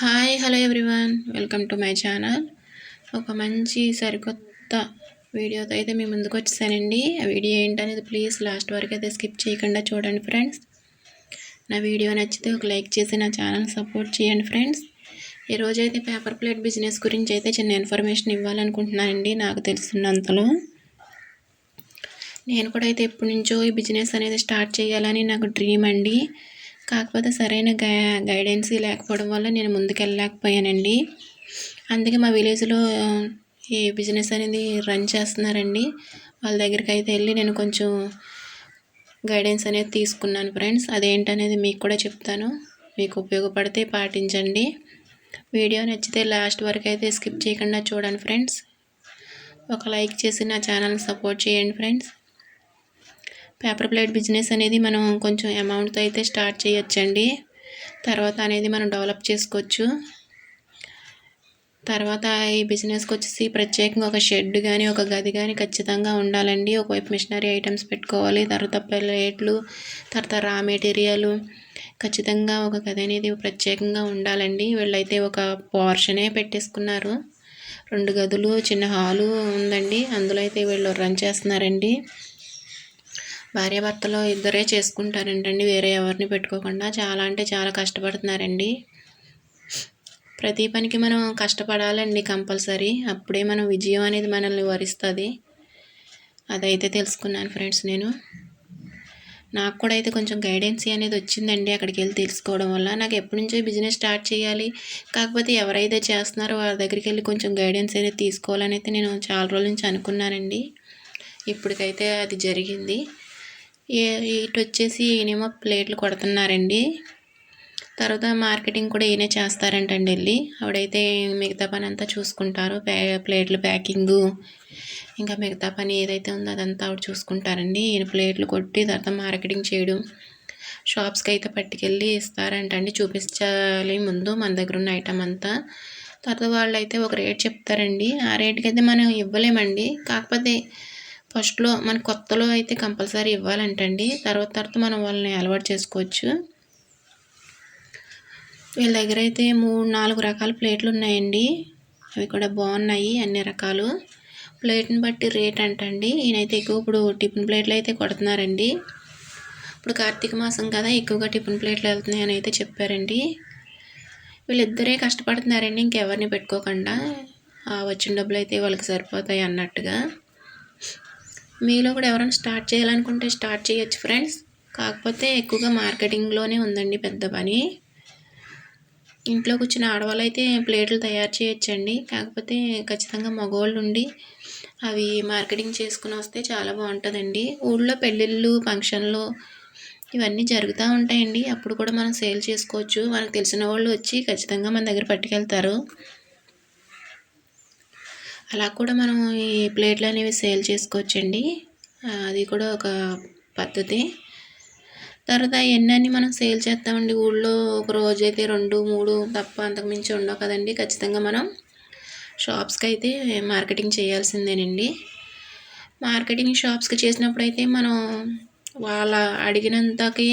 Hi hello everyone welcome to my channel ఒక మంచి సరికొత్త వీడియోతో అయితే మీ ముందుకు వచ్చేసానండి. ఆ వీడియో ఏంటనేది ప్లీజ్ లాస్ట్ వరకు అయితే స్కిప్ చేయకుండా చూడండి ఫ్రెండ్స్ నా వీడియో నచ్చితే ఒక లైక్ చేసి నా ఛానల్ సపోర్ట్ చేయండి ఫ్రెండ్స్ ఈరోజు అయితే పేపర్ ప్లేట్ బిజినెస్ గురించి అయితే చిన్న ఇన్ఫర్మేషన్ ఇవ్వాలనుకుంటున్నానండి నాకు తెలుసున్నంతలో. నేను కూడా అయితే ఎప్పటి నుంచో ఈ బిజినెస్ అనేది స్టార్ట్ చేయాలని నాకు డ్రీమ్ అండి. కాకపోతే సరైన గై గైడెన్స్ లేకపోవడం వల్ల నేను ముందుకెళ్ళలేకపోయానండి. అందుకే మా విలేజ్లో ఈ బిజినెస్ అనేది రన్ చేస్తున్నారండి. వాళ్ళ దగ్గరికి అయితే వెళ్ళి నేను కొంచెం గైడెన్స్ అనేది తీసుకున్నాను ఫ్రెండ్స్. అదేంటనేది మీకు కూడా చెప్తాను. మీకు ఉపయోగపడితే పాటించండి. వీడియో నచ్చితే లాస్ట్ వరకు అయితే స్కిప్ చేయకుండా చూడండి ఫ్రెండ్స్. ఒక లైక్ చేసి నా ఛానల్ని సపోర్ట్ చేయండి ఫ్రెండ్స్. పేపర్ ప్లేట్ బిజినెస్ అనేది మనం కొంచెం అమౌంట్తో అయితే స్టార్ట్ చేయొచ్చండి. తర్వాత అనేది మనం డెవలప్ చేసుకోవచ్చు. తర్వాత ఈ బిజినెస్కి వచ్చేసి ప్రత్యేకంగా ఒక షెడ్ కానీ ఒక గది కానీ ఖచ్చితంగా ఉండాలండి. ఒకవైపు మిషనరీ ఐటమ్స్ పెట్టుకోవాలి. తర్వాత ప్లేట్లు తర్వాత రా మెటీరియల్ ఖచ్చితంగా ఒక గది అనేది ప్రత్యేకంగా ఉండాలండి. వీళ్ళైతే ఒక పోర్షనే పెట్టేసుకున్నారు. రెండు గదులు చిన్న హాలు ఉందండి. అందులో అయితే వీళ్ళు రన్ చేస్తున్నారండి. భార్యాభర్తలు ఇద్దరే చేసుకుంటారంటండి వేరే ఎవరిని పెట్టుకోకుండా. చాలా అంటే చాలా కష్టపడుతున్నారండి. ప్రతి పనికి మనం కష్టపడాలండి కంపల్సరీ. అప్పుడే మనం విజయం అనేది మనల్ని వరిస్తుంది. అదైతే తెలుసుకున్నాను ఫ్రెండ్స్ నేను. నాకు కూడా అయితే కొంచెం గైడెన్సీ అనేది వచ్చిందండి అక్కడికి వెళ్ళి తెలుసుకోవడం వల్ల. నాకు ఎప్పటి నుంచో బిజినెస్ స్టార్ట్ చేయాలి. కాకపోతే ఎవరైతే చేస్తున్నారో వారి దగ్గరికి వెళ్ళి కొంచెం గైడెన్స్ అనేది తీసుకోవాలని అయితే నేను చాలా రోజుల నుంచి అనుకున్నానండి. ఇప్పటికైతే అది జరిగింది. ఇటు వచ్చేసి ఈయనేమో ప్లేట్లు కొడుతున్నారండి. తర్వాత మార్కెటింగ్ కూడా ఈయనే చేస్తారంటండి వెళ్ళి. ఆవిడైతే మిగతా పని అంతా చూసుకుంటారు ప్లేట్లు ప్యాకింగు ఇంకా మిగతా పని ఏదైతే ఉందో అదంతా ఆవిడ చూసుకుంటారండి. ఈయన ప్లేట్లు కొట్టి తర్వాత మార్కెటింగ్ చేయడం షాప్స్కి అయితే పట్టుకెళ్ళి ఇస్తారంటండి. చూపించాలి ముందు మన దగ్గర ఉన్న ఐటమ్ అంతా. తర్వాత వాళ్ళు అయితే ఒక రేట్ చెప్తారండి. ఆ రేట్కి అయితే మనం ఇవ్వలేమండి. కాకపోతే ఫస్ట్లో మన కొత్తలో అయితే కంపల్సరీ ఇవ్వాలంటండి. తర్వాత తర్వాత మనం వాళ్ళని అలవాటు చేసుకోవచ్చు. వీళ్ళ దగ్గర అయితే మూడు నాలుగు రకాల ప్లేట్లు ఉన్నాయండి. అవి కూడా బాగున్నాయి అన్ని రకాలు. ప్లేట్ని బట్టి రేట్ అంటండి. ఈయనైతే ఎక్కువ ఇప్పుడు టిఫిన్ ప్లేట్లు అయితే కొడుతున్నారండి. ఇప్పుడు కార్తీక మాసం కదా ఎక్కువగా టిఫిన్ ప్లేట్లు వెళ్తున్నాయి అని అయితే చెప్పారండి. వీళ్ళిద్దరే కష్టపడుతున్నారండి ఇంకెవరిని పెట్టుకోకుండా. వచ్చిన డబ్బులు అయితే వాళ్ళకి సరిపోతాయి అన్నట్టుగా. మీలో కూడా ఎవరైనా స్టార్ట్ చేయాలనుకుంటే స్టార్ట్ చేయొచ్చు ఫ్రెండ్స్. కాకపోతే ఎక్కువగా మార్కెటింగ్లోనే ఉందండి పెద్ద పని. ఇంట్లో కూర్చున్న ఆడవాళ్ళు అయితే ప్లేట్లు తయారు చేయొచ్చండి. కాకపోతే ఖచ్చితంగా మగవాళ్ళు ఉండి అవి మార్కెటింగ్ చేసుకుని వస్తే చాలా బాగుంటుందండి. ఊళ్ళో పెళ్ళిళ్ళు ఫంక్షన్లు ఇవన్నీ జరుగుతూ ఉంటాయండి. అప్పుడు కూడా మనం సేల్ చేసుకోవచ్చు. మనకు తెలిసిన వాళ్ళు వచ్చి ఖచ్చితంగా మన దగ్గర పట్టుకెళ్తారు. అలా కూడా మనం ఈ ప్లేట్లు అనేవి సేల్ చేసుకోవచ్చండి. అది కూడా ఒక పద్ధతి. తర్వాత ఎన్నన్నీ మనం సేల్ చేస్తామండి ఊళ్ళో? ఒక రోజు అయితే రెండు మూడు తప్ప అంతకుమించి ఉండవు కదండి. ఖచ్చితంగా మనం షాప్స్కి అయితే మార్కెటింగ్ చేయాల్సిందేనండి. మార్కెటింగ్ షాప్స్కి చేసినప్పుడు అయితే మనం వాళ్ళ అడిగినంతకి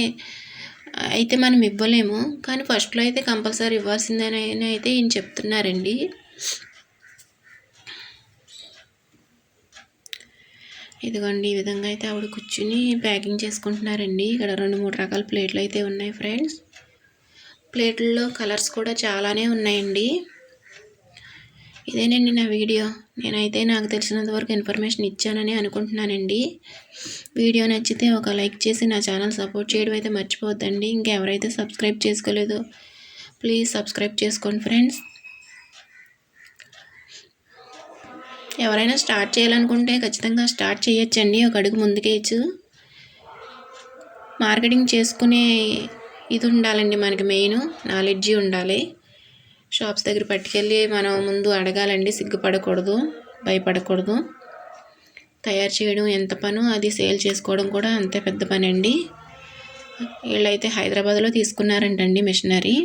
అయితే మనం ఇవ్వలేము. కానీ ఫస్ట్లో అయితే కంపల్సరీ ఇవ్వాల్సిందని అయితే ఈయన చెప్తున్నారండి. ఇదిగోండి ఈ విధంగా అయితే ఆవిడ కూర్చుని ప్యాకింగ్ చేసుకుంటున్నారండి. ఇక్కడ రెండు మూడు రకాల ప్లేట్లు అయితే ఉన్నాయి ఫ్రెండ్స్. ప్లేట్లలో కలర్స్ కూడా చాలానే ఉన్నాయండి. ఇదేనండి నా వీడియో. నేనైతే నాకు తెలిసినంత వరకు ఇన్ఫర్మేషన్ ఇచ్చానని అనుకుంటున్నానండి. వీడియో నచ్చితే ఒక లైక్ చేసి నా ఛానల్ సపోర్ట్ చేయడం అయితే మర్చిపోద్దండి ఇంకెవరైతే సబ్స్క్రైబ్ చేసుకోలేదో ప్లీజ్ సబ్స్క్రైబ్ చేసుకోండి ఫ్రెండ్స్. ఎవరైనా స్టార్ట్ చేయాలనుకుంటే ఖచ్చితంగా స్టార్ట్ చేయొచ్చండి. ఒక అడుగు ముందుకేయచ్చు మార్కెటింగ్ చేసుకునే ఇది ఉండాలండి మనకి మెయిన్. నాలెడ్జి ఉండాలి. షాప్స్ దగ్గర పట్టుకెళ్ళి మనం ముందు అడగాలండి. సిగ్గుపడకూడదు భయపడకూడదు. తయారు చేయడం ఎంత పనో అది సేల్ చేసుకోవడం కూడా అంతే పెద్ద పని అండి వీళ్ళైతే హైదరాబాద్లో తీసుకున్నారంటండి మిషనరీ.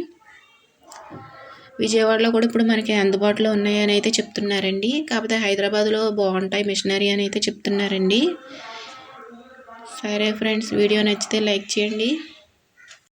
విజయవాడలో కూడా ఇప్పుడు మనకి అందుబాటులో ఉన్నాయని అయితే చెప్తున్నారండి. కాకపోతే హైదరాబాద్లో బాగుంటాయి మిషనరీ అని అయితే చెప్తున్నారండి. సరే ఫ్రెండ్స్ వీడియో నచ్చితే లైక్ చేయండి.